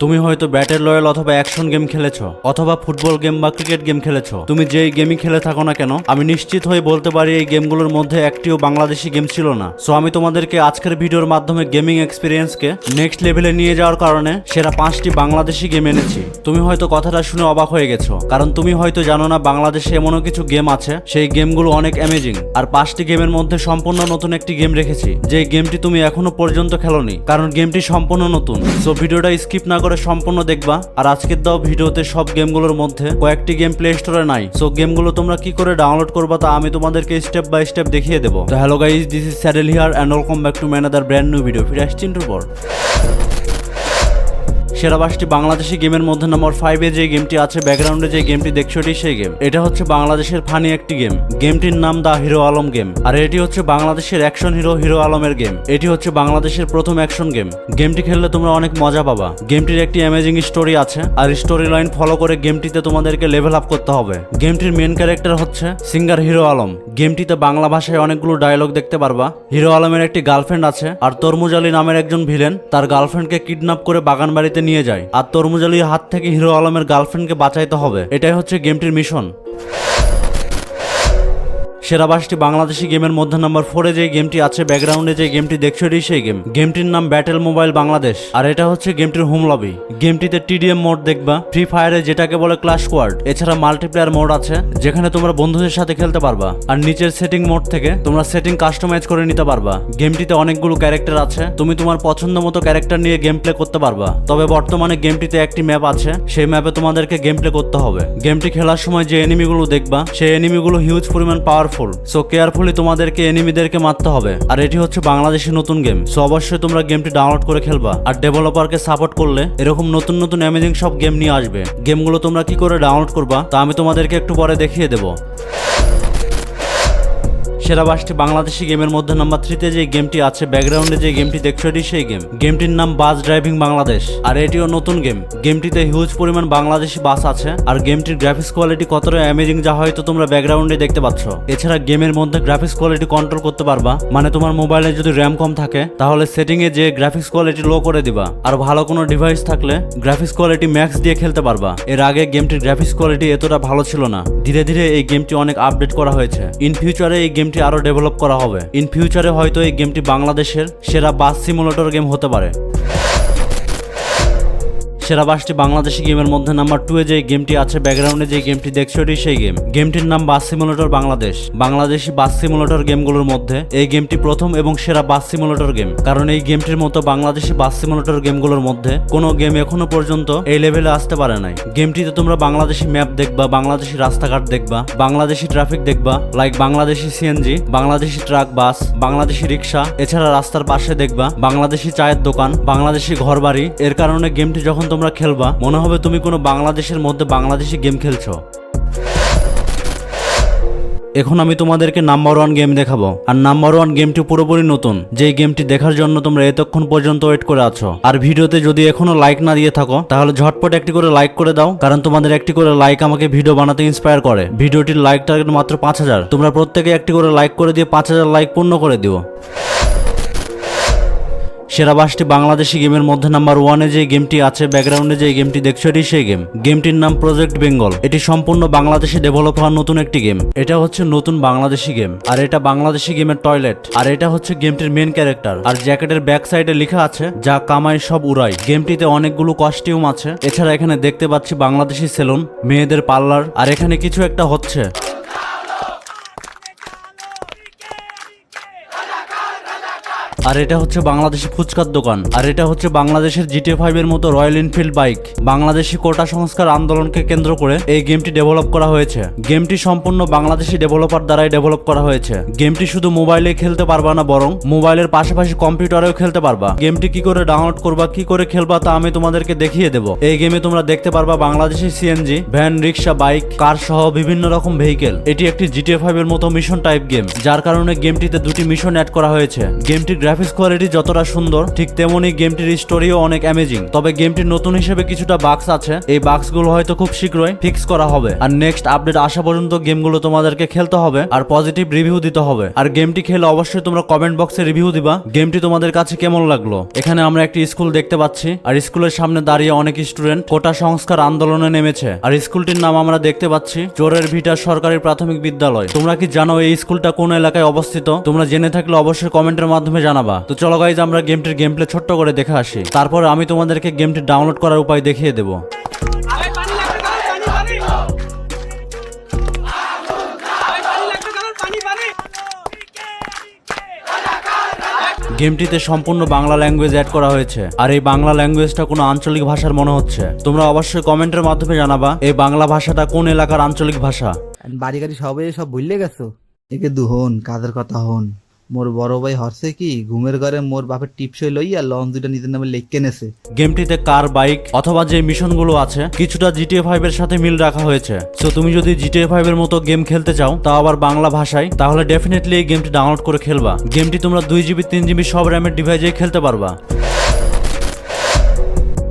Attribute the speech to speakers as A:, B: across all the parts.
A: তুমি হয়তো ব্যাটের রয়্যাল অথবা অ্যাকশন গেম খেলেছো, অথবা ফুটবল গেম বা ক্রিকেট গেম খেলেছো। তুমি যেই গেমই খেলে থাকো না কেন, আমি নিশ্চিত হয়ে বলতে পারি এই গেমগুলোর মধ্যে একটিও বাংলাদেশি গেম ছিল না। সো আমি তোমাদেরকে আজকের ভিডিওর মাধ্যমে গেমিং এক্সপিরিয়েন্সকে নেক্সট লেভেলে নিয়ে যাওয়ার কারণে সেরা পাঁচটি বাংলাদেশি গেম এনেছি। তুমি হয়তো কথাটা শুনে অবাক হয়ে গেছো, কারণ তুমি হয়তো জানো না বাংলাদেশে এমনও কিছু গেম আছে, সেই গেমগুলো অনেক অ্যামেজিং আর পাঁচটি গেমের মধ্যে সম্পূর্ণ নতুন একটি গেম রেখেছি যে গেমটি তুমি এখনও পর্যন্ত খেলোনি, কারণ গেমটি সম্পূর্ণ নতুন। সো ভিডিওটা স্কিপ না করে সম্পূর্ণ দেখবা। আর আজকের দাও ভিডিওতে সব গেমগুলোর মধ্যে কয়েকটি গেম প্লে স্টোরে নাই। সো গেমগুলো তোমরা কি করে ডাউনলোড করবা তা আমি তোমাদেরকে স্টেপ বাই স্টেপ দেখিয়ে দেবো। তো hello guys this is Saddle here and welcome back to another brand new video ফিরে আসছি পর। সেরা পাঁচটি বাংলাদেশি গেমের মধ্যে নম্বর ফাইভে যে গেমটি আছে ব্যাকগ্রাউন্ডে যে গেমটি দেখছ এটি সেই গেম। এটা হচ্ছে বাংলাদেশের ফানি একটি গেম। গেমটির নাম দা হিরো আলম গেম আর এটি হচ্ছে বাংলাদেশের অ্যাকশন হিরো হিরো আলমের গেম এটি হচ্ছে বাংলাদেশের প্রথম অ্যাকশন গেম গেমটি খেললে তোমরা অনেক মজা পাবা। গেমটির একটি অ্যামেজিং স্টোরি আছে, আর স্টোরি লাইন ফলো করে গেমটিতে তোমাদেরকে লেভেল আপ করতে হবে। গেমটির মেন ক্যারেক্টার হচ্ছে সিঙ্গার হিরো আলম গেমটিতে বাংলা ভাষায় অনেকগুলো ডায়লগ দেখতে পারবা। হিরো আলমের একটি গার্লফ্রেন্ড আছে, আর তরমুজ আলী নামের একজন ভিলেন তার গার্লফ্রেন্ডকে কিডন্যাপ করে বাগান বাড়িতে নিয়ে যায়। আর তরমুজ আলীর হাত থেকে হিরো আলমের গার্লফ্রেন্ডকে বাঁচাইতে হবে। এটাই হচ্ছে গেমটির মিশন সেরা পাঁচটি বাংলাদেশি গেমের মধ্যে নাম্বার ফোরে যে গেমটি আছে ব্যাকগ্রাউন্ডে যে গেমটি দেখছ এটি সেই গেম। গেমটির নাম ব্যাটেল মোবাইল বাংলাদেশ আর এটা হচ্ছে গেমটির হোম লবি গেমটিতে টিডিএম মোড দেখবা ফ্রি ফায়ারে যেটাকে বলে ক্লাশ কোয়ার্ড এছাড়া মাল্টিপ্লেয়ার মোড আছে, যেখানে তোমরা বন্ধুদের সাথে খেলতে পারবা। আর নিচের সেটিং মোড থেকে তোমরা সেটিং কাস্টমাইজ করে নিতে পারবা। গেমটিতে অনেকগুলো ক্যারেক্টার আছে, তুমি তোমার পছন্দ মতো ক্যারেক্টার নিয়ে গেম প্লে করতে পারবা। তবে বর্তমানে গেমটিতে একটি ম্যাপ আছে, সেই ম্যাপে তোমাদেরকে গেম প্লে করতে হবে। গেমটি খেলার সময় যে এনিমিগুলো দেখবা, সেই এনিমিগুলো হিউজ পরিমাণ পাওয়ারফুল সো কেয়ারফুলি তোমাদেরকে এনিমিদেরকে মারতে হবে। আর এটি হচ্ছে বাংলাদেশের নতুন গেম সো অবশ্যই তোমরা গেমটি ডাউনলোড করে খেলবা। আর ডেভেলপারকে সাপোর্ট করলে এরকম নতুন নতুন অ্যামেজিং সব গেম নিয়ে আসবে। গেমগুলো তোমরা কি করে ডাউনলোড করবা, তা আমি তোমাদেরকে একটু পরে দেখিয়ে দেবো। সেরা পাঁচটি বাংলাদেশি গেমের মধ্যে নাম্বার থ্রিতে যে গেমটি আছে ব্যাকগ্রাউন্ডে যে গেমটি দেখছ এটি সেই গেম। গেমটির নাম বাস ড্রাইভিং বাংলাদেশ আর এটিও নতুন গেম। গেমটিতে হিউজ পরিমাণ বাংলাদেশি বাস আছে, আর গেমটির গ্রাফিক্স কোয়ালিটি কতটা অ্যামেজিং যা হয়তো তোমরা ব্যাকগ্রাউন্ডে দেখতে পাচ্ছ। এছাড়া গেমের মধ্যে গ্রাফিক্স কোয়ালিটি কন্ট্রোল করতে পারবা মানে তোমার মোবাইলে যদি র্যাম কম থাকে, তাহলে সেটিং এ যে গ্রাফিক্স কোয়ালিটি লো করে দিবা। আর ভালো কোনো ডিভাইস থাকলে গ্রাফিক্স কোয়ালিটি ম্যাক্স দিয়ে খেলতে পারবা। এর আগে গেমটির গ্রাফিক্স কোয়ালিটি এতটা ভালো ছিল না। ধীরে ধীরে এই গেমটি অনেক আপডেট করা হয়েছে। ইন ফিউচারে এই গেমটি আরও ডেভেলপ করা হবে। ইন ফিউচারে হয়তো এই গেমটি বাংলাদেশের সেরা বাস সিমুলেটর গেম হতে পারে। সেরা পাঁচটি বাংলাদেশি গেমের মধ্যে নাম্বার টু এ যে গেমটি আছে ব্যাকগ্রাউন্ডে যে গেমটি দেখছ, এটি সেই গেম। গেমটির নাম bus simulator Bangladesh. Bangladeshi bus simulator গেমগুলোর মধ্যে এই গেমটি প্রথম এবং সেরা বাস সিমুলেটর গেম। কারণ এই গেমটির মতো বাংলাদেশি বাস সিমুলেটর গেমগুলোর মধ্যে কোনো গেম এখনও পর্যন্ত এই লেভেলে আসতে পারে নাই। গেমটিতে তোমরা বাংলাদেশি ম্যাপ দেখবা, বাংলাদেশি রাস্তাঘাট দেখবা, বাংলাদেশি ট্রাফিক দেখবা like Bangladeshi CNG Bangladeshi truck bus Bangladeshi রিক্সা এছাড়া রাস্তার পাশে দেখবা, বাংলাদেশি চায়ের দোকান, বাংলাদেশি ঘরবাড়ি। এর কারণে গেমটি যখন তোমরা খেলবা, মনে হবে তুমি কোনো বাংলাদেশের মধ্যে বাংলাদেশি গেম খেলছো। এখন আমি তোমাদেরকে নাম্বার ওয়ান গেম দেখাবো। আর নাম্বার ওয়ান গেমটি পুরোপুরি নতুন। যেই গেমটি দেখার জন্য তোমরা এতক্ষণ পর্যন্ত ওয়েট করে আছো। আর ভিডিওতে যদি এখনও লাইক না দিয়ে থাকো, তাহলে ঝটপট একটি করে লাইক করে দাও, কারণ তোমাদের একটি করে লাইক আমাকে ভিডিও বানাতে ইন্সপায়ার করে। ভিডিওটির লাইক টার্গেট মাত্র পাঁচ হাজার। তোমরা প্রত্যেকে একটি করে লাইক করে দিয়ে পাঁচ হাজার লাইক পূর্ণ করে দিও। সেরা পাঁচটি বাংলাদেশি গেমের মধ্যে নাম্বার ওয়ানে যে গেমটি আছে ব্যাকগ্রাউন্ডে যে গেমটি দেখছ, এটি সেই গেম। গেমটির নাম প্রজেক্ট বেঙ্গল এটি সম্পূর্ণ বাংলাদেশে ডেভেলপ হওয়া নতুন একটি গেম। এটা হচ্ছে নতুন বাংলাদেশি গেম। আর এটা বাংলাদেশি গেমের টয়লেট আর এটা হচ্ছে গেমটির মেন ক্যারেক্টার আর জ্যাকেটের ব্যাক সাইডে লেখা আছে, যা কামাই সব উড়াই। গেমটিতে অনেকগুলো কস্টিউম আছে। এছাড়া এখানে দেখতে পাচ্ছি বাংলাদেশি সেলুন, মেয়েদের পার্লার আর এখানে কিছু একটা হচ্ছে। আর এটা হচ্ছে বাংলাদেশি ফুচকার দোকান। আর এটা হচ্ছে বাংলাদেশের জিটি ফাইভ এর মতো Royal Enfield bike Bangladeshi quota সংস্কার আন্দোলনকে কেন্দ্র করে এই গেমটি ডেভেলপ করা হয়েছে। গেমটি সম্পূর্ণ বাংলাদেশি ডেভেলপার দ্বারাই ডেভেলপ করা হয়েছে। গেমটি শুধু মোবাইলে খেলতে পারবা না, বরং মোবাইলের পাশাপাশি কম্পিউটারেও খেলতে পারবা। গেমটি কি করে ডাউনলোড করবা, কি করে খেলবা, তা আমি তোমাদেরকে দেখিয়ে দেবো। এই গেমে তোমরা দেখতে পারবা Bangladeshi CNG van rickshaw bike car সহ বিভিন্ন রকম ভেহিকেল এটি একটি জিটিএ ফাইভ এর মতো মিশন টাইপ গেম যার কারণে গেমটিতে দুটি মিশন অ্যাড করা হয়েছে। গেমটির গ্রাফিক্স গ্রাফিক্স কোয়ালিটি যতটা সুন্দর, ঠিক তেমনি গেমটির স্টোরিও অনেক অ্যামেজিং তবে গেমটির নতুন হিসেবে কিছুটা বাক্স আছে। এই বাক্সগুলো হয়তো খুব শীঘ্রই ফিক্স করা হবে। আর নেক্সট আপডেট আসা পর্যন্ত গেমগুলো তোমাদেরকে খেলতে হবে আর পজিটিভ রিভিউ দিতে হবে। আর গেমটি খেলে অবশ্যই তোমরা কমেন্ট বক্সে রিভিউ দিবা। গেমটি তোমাদের কাছে কেমন লাগল? এখানে আমরা একটি স্কুল দেখতে পাচ্ছি। আর স্কুলের সামনে দাঁড়িয়ে অনেক স্টুডেন্ট কোটা সংস্কার আন্দোলনে নেমেছে। আর স্কুলটির নাম আমরা দেখতে পাচ্ছি চোরের ভিটা সরকারি প্রাথমিক বিদ্যালয়। তোমরা কি জানো এই স্কুলটা কোন এলাকায় অবস্থিত? তোমরা জেনে থাকলে অবশ্যই কমেন্টের মাধ্যমে জানাবা। তো চলো গাইজ আমরা গেমটির গেম প্লে ছোট্ট করে দেখে আসি। তারপর আমি তোমাদেরকে গেমটি ডাউনলোড করার উপায় দেখিয়ে দেবো। গেমটিতে সম্পূর্ণ বাংলা ল্যাঙ্গুয়েজ অ্যাড করা হয়েছে। আর এই বাংলা ল্যাঙ্গুয়েজটা কোনো আঞ্চলিক ভাষার মনে হচ্ছে। তোমরা অবশ্যই কমেন্টের মাধ্যমে জানাবা, এই বাংলা ভাষাটা কোন এলাকার আঞ্চলিক ভাষা?
B: বাড়ি গাড়ি সবে সব ভুললে গেছো? একে দুহন কাজের কথা হন? মোর বড় ভাই হরছে কি, ঘুমের ঘরে মোর বাপের টিপসই লইয়া লঞ্চ দুটা নিজের নামে লেখকে নেছে
A: গেমটিতে কার বাইক অথবা যে মিশনগুলো আছে, কিছুটা জিটিএ ফাইভ এর সাথে মিল রাখা হয়েছে। সো তুমি যদি জিটিএ ফাইভ এর মতো গেম খেলতে চাও তাও আবার বাংলা ভাষায়, তাহলে ডেফিনেটলি এই গেমটি ডাউনলোড করে খেলবা। গেমটি তোমরা দুই জিবি তিন জিবি সব র্যামের ডিভাইসে খেলতে পারবা।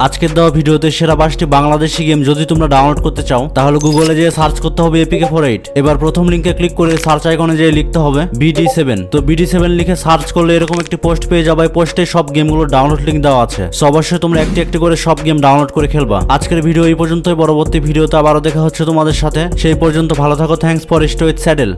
A: আজকের দেওয়া ভিডিওতে সেরা পাঁচটি বাংলাদেশি গেম যদি তোমরা ডাউনলোড করতে চাও, তাহলে গুগলে যেয়ে সার্চ করতে হবে এপিকে ফোর এইট এবার প্রথম লিঙ্কে ক্লিক করে সার্চ আইকনে যেয়ে লিখতে হবে বিডি সেভেন তো বিডি সেভেন লিখে সার্চ করলে এরকম একটি পোস্ট পেয়ে যাবে। পোস্টে সব গেমগুলো ডাউনলোড লিঙ্ক দেওয়া আছে। সো অবশ্যই তোমরা একটি একটি করে সব গেম ডাউনলোড করে খেলবা। আজকের ভিডিও এই পর্যন্তই। পরবর্তী ভিডিওতে আবারও দেখা হচ্ছে তোমাদের সাথে। সেই পর্যন্ত ভালো থাকো। Thanks for stay with Saddle